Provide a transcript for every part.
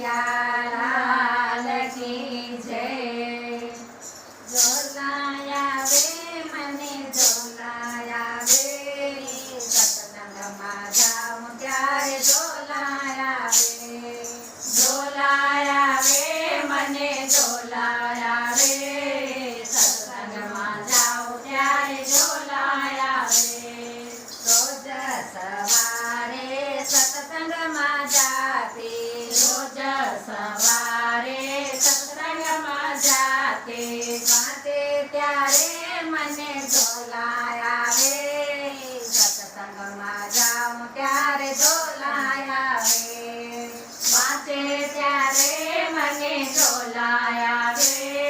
Gracias. મને ઝોલાયા રે સત્સંગમાં જાઉં ત્યારે ઝોલાયા રે. વાંચે ત્યારે મને ઝોલાયા રે.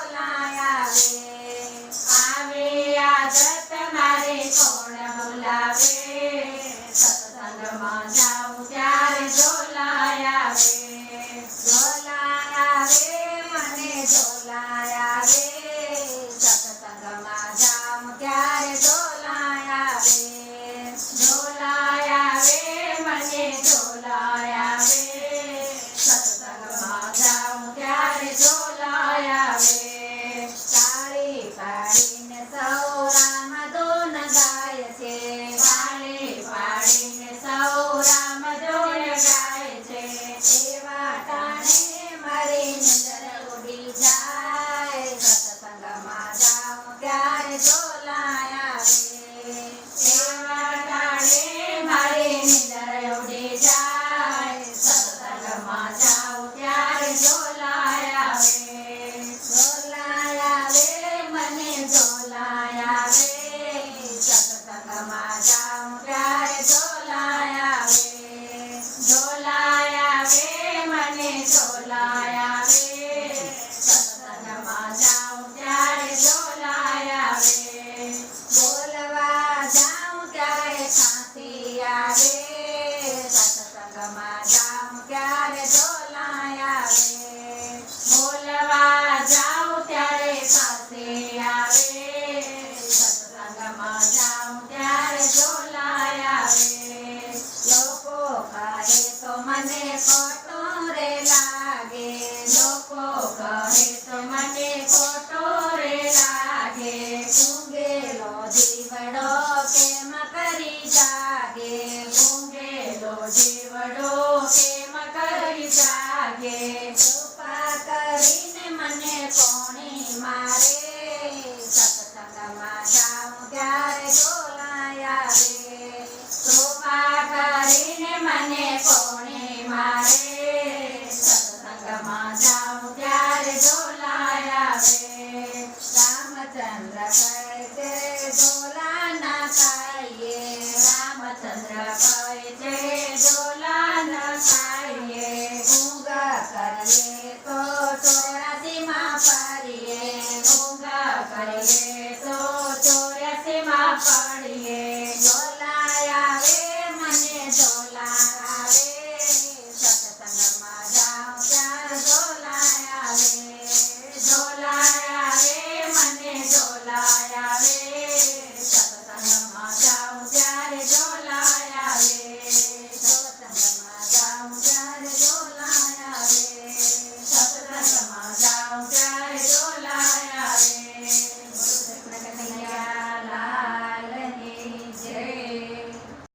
verdade.